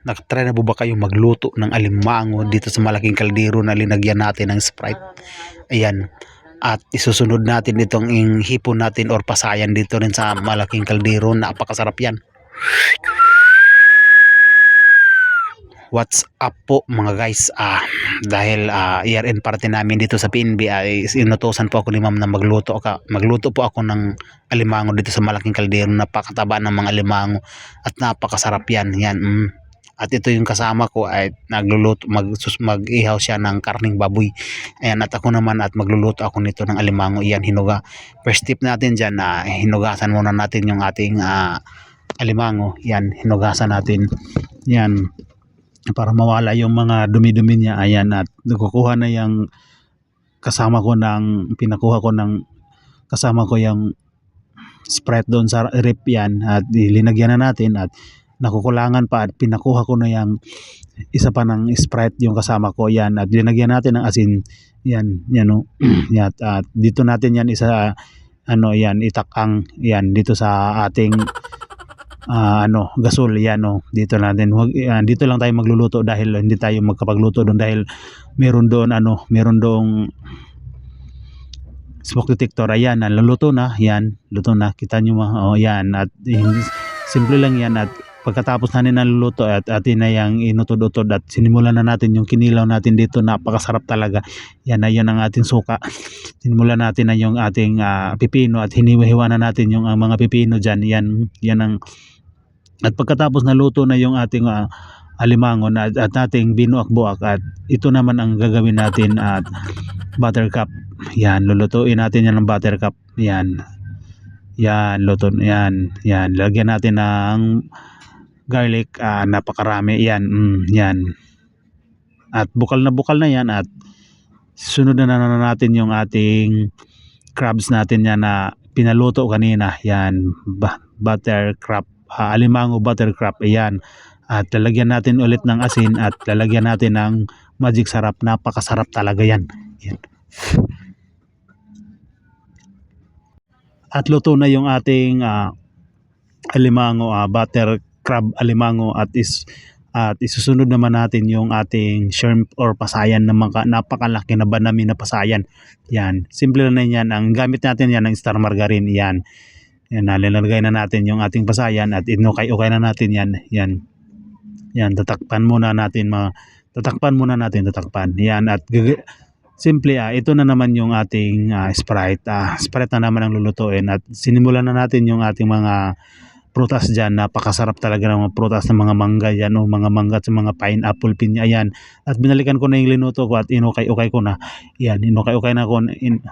Nakatry na po ba kayo magluto ng alimango dito sa malaking kaldero na linagyan natin ng Sprite? Ayan. At isusunod natin itong hipon natin or pasayan dito rin sa malaking kaldero. Napakasarap yan. What's up po mga guys? Ah, dahil ah, year-end party namin dito sa PNB ay inutosan po ako ni ma'am na magluto ka. Magluto po ako ng alimango dito sa malaking kaldero. Napakataba ng mga alimango at napakasarap yan. Yan. Mm. At ito yung kasama ko ay nagluluto mag mag-ihaw siya ng karning baboy. Ayan at ako naman at magluluto ako nito ng alimango. Iyan hinuga. First tip natin diyan na hinugasan muna natin yung ating ah, alimango. Yan hinugasan natin. Yan para mawala yung mga dumi-dumi niya. Ayan at kukuha na yung kasama ko ng pinakuha ko ng kasama ko yung Sprite doon sa rep yan at linagyan na natin at nakukulangan pa at pinakuha ko na yung isa pa ng Sprite yung kasama ko. Yan at linagyan natin ng asin. Yan yan no at dito natin yan isa ano yan itakang yan dito sa ating ah, ano gasol. Yan no dito natin. Wag yan, dito lang tayo magluluto dahil hindi tayo magkapagluto doon dahil meron doon ano meron doong smoke detector. Ayan naluluto na. Yan luto na. Kita nyo mga oh, yan at eh, simple lang yan at pagkatapos natin naluluto at atin na yung inutod-utod at sinimulan na natin yung kinilaw natin dito napakasarap talaga. Yan na yan ang ating suka. Sinimulan natin na yung ating ah, pipino at hiniwa na natin yung ang mga pipino dyan. Yan yan ang at pagkatapos naluto na yung ating ah, alimango na at ating binuak-buak at ito naman ang gagawin natin at buttercup. Yan lulutuin natin yan ng buttercup. Yan. Yan luto yan yan. Lagyan natin ng garlic ah, napakarami. Yan mm, yan. At bukal na bukal na yan at sunod na na natin yung ating crabs natin yan na pinaluto kanina. Yan ba- buttercup ah, alimango buttercup ayan. At lalagyan natin ulit ng asin at lalagyan natin ng magic sarap. Napakasarap talaga yan. Yan. At luto na yung ating ah, alimango ah, butter crab alimango at is at isusunod naman natin yung ating shrimp or pasayan na mga napakalaki na banami na pasayan. Yan. Simple na yan. Ang gamit natin yan ng star margarine. Yan. Yan. Nalalagay na natin yung ating pasayan at inukay-ukay na natin yan. Yan. Yan. Tatakpan muna natin mga tatakpan muna natin tatakpan. Yan. At simple ah, ito na naman yung ating ah, Sprite. Ah, Sprite na naman ang lulutuin at sinimulan na natin yung ating mga prutas dyan. Napakasarap talaga ng mga prutas ng mga mangga yan o mga mangga at mga pineapple pinya yan. At binalikan ko na yung linuto ko at inukay-ukay ko na. Yan, inukay-ukay na ko. In,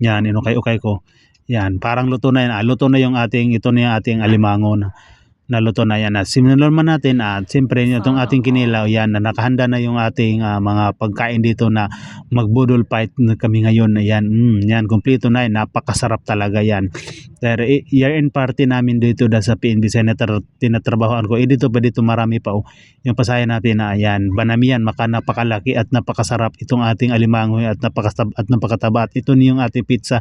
yan, inukay-ukay ko. Yan, parang luto na yan. Ah, luto na yung ating, ito na yung ating alimango na naluto na yan. At simulan man natin at siyempre itong ating kinilaw yan na nakahanda na yung ating ah, mga pagkain dito na magbudol fight na kami ngayon. Yan, mm, yan, kumpleto na yan. Napakasarap talaga yan. Pero i- year-end party namin dito da sa PNB Senator tinatrabahoan ko. Eh dito pa dito marami pa oh. Yung pasaya natin na yan. Banami yan. Maka napakalaki at napakasarap itong ating alimango at napakastab at napakataba. At ito yung ating pizza.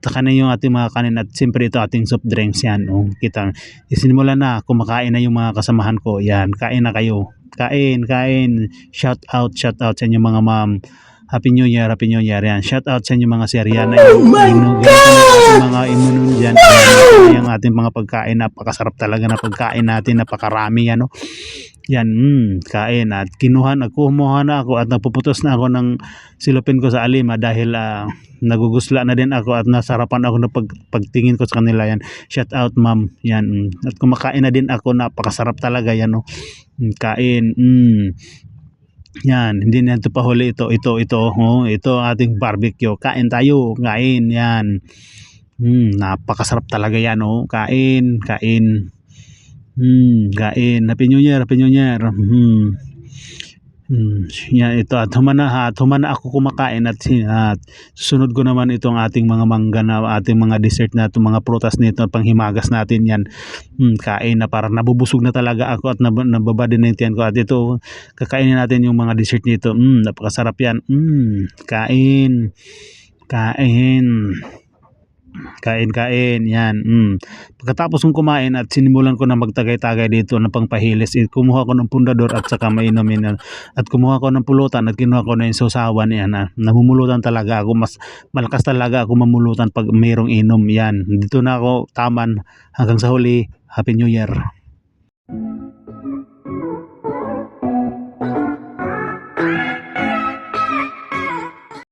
At na yung ating mga kanin at siyempre ito ating soft drinks yan. Oh, kita. Isinimula na. Kumakain na yung mga kasamahan ko. Yan. Kain na kayo. Kain, kain. Shout out, shout out sa inyo mga ma'am. Happy New Year, Happy New Year. Yan. Shout out sa inyo mga sir. Yan. Oh my God! mga imunon dyan. Yan. Yung ating mga pagkain. Napakasarap talaga na pagkain natin. Napakarami yan. Yan. Mm, kain. At kinuha na. Kumuha na ako at napuputos na ako ng silupin ko sa alima dahil ah, nagugusla na din ako at nasarapan ako na pag, pagtingin ko sa kanila yan. Shout out ma'am. Yan. mm. At kumakain na din ako. Napakasarap talaga yan. No? Mm, Kain. Mm. Yan, hindi na ito pahuli ito, ito, ito, oh, ito ating barbecue. Kain tayo, kain, yan. Hmm, napakasarap talaga yan, oh. Kain, kain. Hmm, kain. Happy New Year, Happy New Year. Hmm. Hmm, yan ito at humana at humana ako kumakain at, at susunod ko naman itong ating mga mangga na ating mga dessert na itong mga prutas nito panghimagas natin yan hmm, kain na parang nabubusog na talaga ako at nab nababa din tiyan ko at ito kakainin natin yung mga dessert nito hmm, napakasarap yan hmm, kain kain Kain-kain, yan. Mm. Pagkatapos kong kumain at sinimulan ko na magtagay-tagay dito ng pangpahilis, eh, kumuha ko ng pundador at saka mainumin. At kumuha ko ng pulutan at kinuha ko na yung susawan. Yan, ah. Namumulutan talaga ako. Mas malakas talaga ako mamulutan pag mayroong inom. Yan. Dito na ako taman. Hanggang sa huli, Happy New Year.